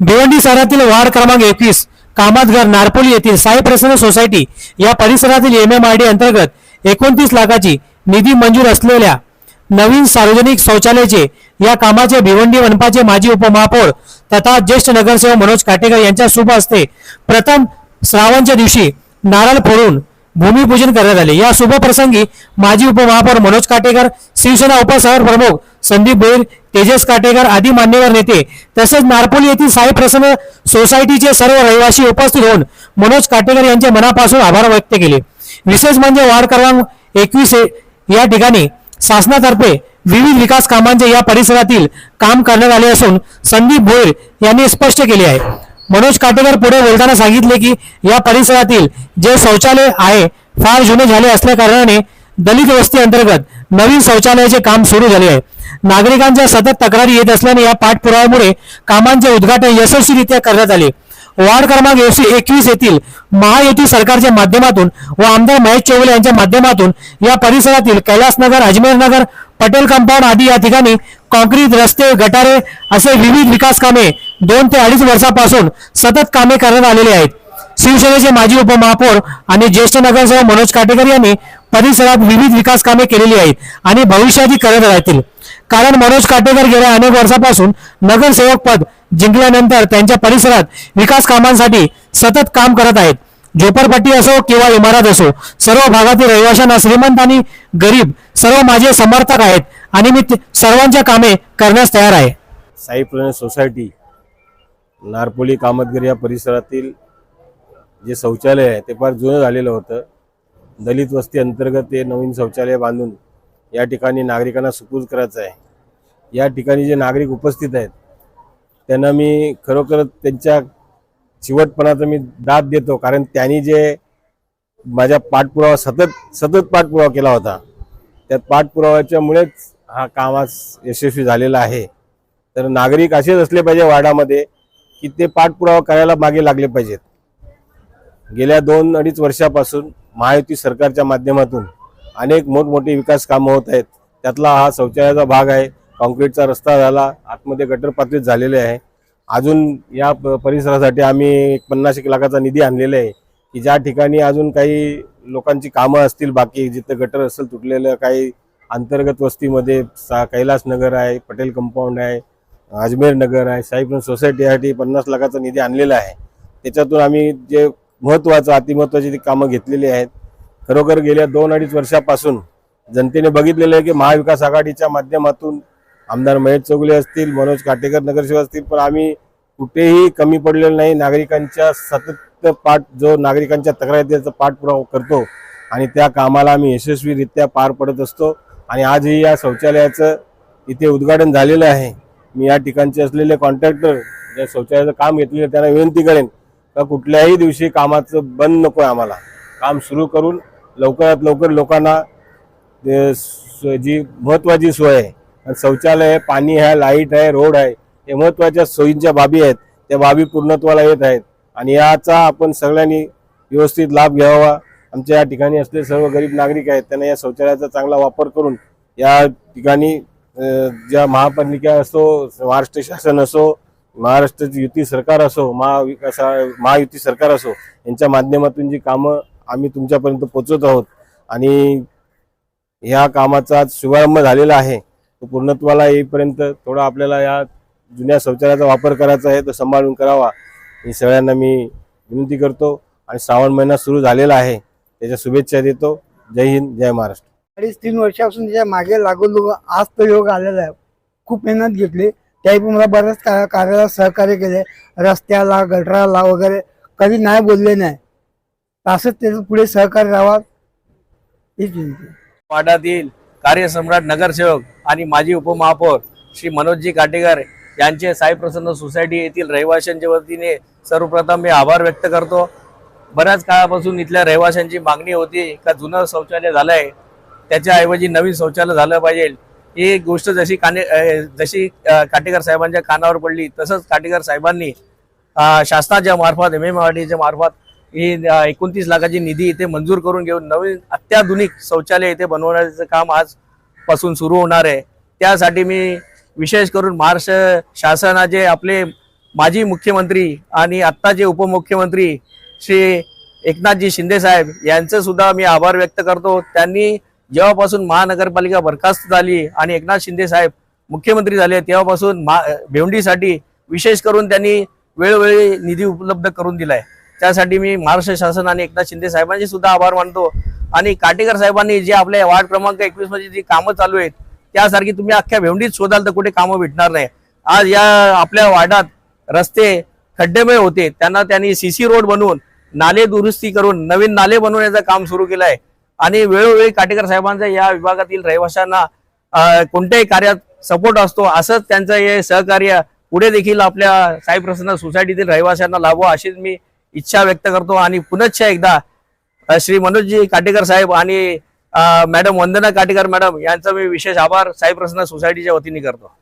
भिवंडी शहरातील वार्ड क्रमांक एकवीस कामातघर नारपोली येथील साई प्रसन्न सोसायटी या परिसरातील एम एम आय डी अंतर्गत एकोणतीस लाखाची निधी मंजूर असलेल्या नवीन सार्वजनिक शौचालयाचे या कामाचे भिवंडी मनपाचे माजी उपमहापौर तथा ज्येष्ठ नगरसेवक मनोज काटेकर यांच्या शुभ हस्ते प्रथम श्रावणच्या दिवशी नारळ फोडून भूमिपूजन करण्यात आले. या शुभप्रसंगी माजी उपमहापौर मनोज काटेकर शिवसेना उपशहर प्रमुख संदीप भोईर तेजस काटेकर आदी मान्यवर नेते. तसेच नारपोली येथील साई प्रसन्न सोसायटीचे सर्व रहिवासी उपस्थित होऊन मनोज काटेकर यांचे मनापासून आभार व्यक्त केले. विशेष म्हणजे वार्ड क्रमांक एकवीस या ठिकाणी शासनातर्फे विविध विकास कामांचे या परिसरातील काम करण्यात आले असून संदीप भोईर यांनी स्पष्ट केले आहे. मनोज काटेकर पुढे बोलताना सांगितले की या परिसरातील जे शौचालय आहे फार जुने झाले असल्या कारणाने दलित वस्ती अंतर्गत नवीन शौचालयाचे काम सुरू झाले आहे. नागरिकांच्या सतत तक्रारी येत असल्याने या पाठपुराव्यामुळे कामांचे उद्घाटन यशस्वीरित्या करण्यात आले. वार्ड क्रमांक एकशे एकवीस येथील महायुती सरकारच्या माध्यमातून व आमदार महेश चौगुले यांच्या माध्यमातून या परिसरातील कैलासनगर अजमेर नगर पटेल कंपाऊंड आदी या ठिकाणी कॉन्क्रीट रस्ते गटारे असे विविध विकास कामे दोन ते अडीच वर्षापासून सतत कामे करण्यात आलेली आहेत. शिवसेनेचे माजी उपमहापौर आणि ज्येष्ठ नगरसेवक मनोज काटेकर यांनी परिसरात विविध विकास कामे केलेली आहेत आणि भविष्यातही करत राहतील. कारण मनोज काटेकर गेल्या अनेक वर्षापासून नगरसेवक पद जिंकल्यानंतर त्यांच्या परिसरात विकास कामांसाठी सतत काम करत आहेत. झोपडपट्टी असो किंवा इमारत असो सर्व भागातील रहिवाशांना श्रीमंत आणि गरीब सर्व माझे समर्थक आहेत आणि मी ते- सर्वांच्या कामे करण्यास तयार आहे. साई प्रणय सोसायटी नारपोली कामतगिरी या परिसरातील जे शौचालय आहे ते फार जुनं झालेलं होतं. दलित वस्ती अंतर्गत ते नवीन शौचालय बांधून या ठिकाणी नागरिकांना सुपूर्द करायचं आहे. या ठिकाणी जे नागरिक उपस्थित आहेत त्यांना मी खरोखर त्यांच्या चिवटपणाचा मी दाद देतो. कारण त्यांनी जे माझ्या पाठपुरावा सतत सतत पाठपुरावा केला होता त्या पाठपुराव्याच्यामुळेच हा कामास यशस्वी झालेला आहे. तर नागरिक असेच असले पाहिजे वार्डामध्ये की ते पाठपुरावा करायला मागे लागले पाहिजेत. गेल्या दोन अडीच वर्षापासून महायुती सरकारच्या माध्यमातून अनेक मोठमोठी विकास कामं होत आहेत. त्यातला हा शौचालयाचा भाग आहे. कॉन्क्रीटचा रस्ता झाला. आतमध्ये गटर पातळीत झालेले आहे. अजून या प- परिसरासाठी आम्ही एक पन्नास एक लाखाचा निधी आणलेला आहे की ज्या ठिकाणी अजून काही लोकांची कामं असतील बाकी जिथं गटर असेल तुटलेलं काही अंतर्गत वस्तीमध्ये सा कैलास नगर आहे पटेल कंपाऊंड आहे अजमेर नगर आहे साईप्रण सोसायटीसाठी पन्नास लाखाचा निधी आणलेला आहे. त्याच्यातून आम्ही जे महत्त्वाचं अतिमहत्वाची ती कामं घेतलेली आहेत. खरोखर गेल्या दोन अडीच वर्षापासून जनतेने बघितलेलं आहे की महाविकास आघाडीच्या माध्यमातून आमदार महेश चौगुले असतील मनोज काटेकर नगरसेवक असतील पण आम्ही कुठेही कमी पडलेलं नाही. नागरिकांच्या सतत पाठ जो नागरिकांच्या तक्रारीचा पाठपुरावा करतो आणि त्या कामाला आम्ही यशस्वीरित्या पार पडत असतो. आणि आजही या शौचालयाचं इथे उद्घाटन झालेलं आहे. मी या ठिकाणचे असलेले कॉन्ट्रॅक्टर ज्या शौचालयाचं काम घेतलेलं त्यांना विनंती करेन का कुठल्याही दिवशी कामाचं बंद नको आहे आम्हाला. काम सुरू करून लवकरात लवकर लोकांना जी महत्त्वाची सोय आहे आणि शौचालय आहे पाणी आहे लाइट आहे रोड आहे हे महत्त्वाच्या सोयींच्या बाबी आहेत. त्या बाबी पूर्णत्वाला येत आहेत. आणि याचा आपण सगळ्यांनी व्यवस्थित लाभ घ्यावा. आमच्या या ठिकाणी असलेले सर्व गरीब नागरिक आहेत त्यांना या शौचालयाचा चांगला वापर करून या ठिकाणी ज्या महापालिका असो महाराष्ट्र शासन असो महाराष्ट्राची युती सरकार असो महाविकास महायुती सरकार असो यांच्या माध्यमातून जी कामं आम्ही तुमच्यापर्यंत पोचवत आहोत आणि ह्या कामाचा आज शुभारंभ झालेला आहे तो पूर्णत्वाला येईपर्यंत थोडा आपल्याला या जुन्या शौचालयाचा वापर करायचा आहे तो सांभाळून करावा ही सगळ्यांना मी विनंती करतो आणि श्रावण महिना सुरू झालेला आहे त्याच्या शुभेच्छा देतो. जय हिंद जय महाराष्ट्र. अडीच तीन वर्षापासून त्याच्यामागे लागून आज तो योग आलेला आहे. खूप मेहनत घेतली. त्याही पण मला बऱ्याच का- कार्याला सहकार्य केले. रस्त्याला गटराला वगैरे कधी नाही बोलले नाही. असंच त्याचं पुढे सहकार्य राहावा. हीच विनंती. वाड्यातील कार्यसम्राट नगरसेवक आणि माजी उपमहापौर श्री मनोजजी काटेकर यांचे साई प्रसन्न सोसायटी येथील रहिवाशांच्या वतीने सर्वप्रथम मी आभार व्यक्त करतो. बऱ्याच काळापासून इथल्या रहिवाशांची मागणी होती का जुनं शौचालय झालंय त्याच्याऐवजी नवीन शौचालय झालं पाहिजे. ही गोष्ट जशी काने जशी काटेकर साहेबांच्या कानावर पडली तसंच काटेकर साहेबांनी शासनाच्या मार्फत एम. एम. आरडीच्या मार्फत ही एकोणतीस लाखाची निधी इथे मंजूर करून घेऊन नवीन अत्याधुनिक शौचालय इथे बनवण्याचं काम आजपासून सुरू होणार आहे. त्यासाठी मी विशेष करून महाराष्ट्र शासनाचे आपले माजी मुख्यमंत्री आणि आत्ताचे उपमुख्यमंत्री श्री एकनाथजी शिंदे साहेब यांचं सुद्धा मी आभार व्यक्त करतो. त्यांनी जेव्हापासून महानगरपालिका बरखास्त झाली आणि एकनाथ शिंदे साहेब मुख्यमंत्री झाले तेव्हापासून मा भेवंडीसाठी विशेष करून त्यांनी वेळोवेळी निधी उपलब्ध करून दिलाय. त्यासाठी मी महाराष्ट्र शासन आणि एकनाथ शिंदे साहेबांचे सुद्धा आभार मानतो. आणि काटेकर साहेबांनी जे आपल्या वार्ड क्रमांक एकवीसमध्ये जी कामं चालू आहेत त्यासारखी तुम्ही अख्ख्या भेवंडीत शोधाल तर कुठे कामं भेटणार नाही. आज या आपल्या वार्डात रस्ते खड्डेमय होते त्यांना त्यांनी सीसी रोड बनवून नाले दुरुस्ती करून नवीन नाले बनवण्याचं काम सुरू केलं आहे आणि वेळोवेळी काटेकर साहेबांचा या विभागातील रहिवाशांना कोणत्याही कार्यात सपोर्ट असतो असंच त्यांचं हे सहकार्य पुढे देखील आपल्या साई प्रसन्न सोसायटीतील रहिवाशांना लाभो अशीच मी इच्छा व्यक्त करतो. आणि पुनश्च एकदा श्री मनोजजी काटेकर साहेब आणि मॅडम वंदना काटेकर मॅडम यांचा मी विशेष आभार साई प्रसन्न सोसायटीच्या वतीने करतो.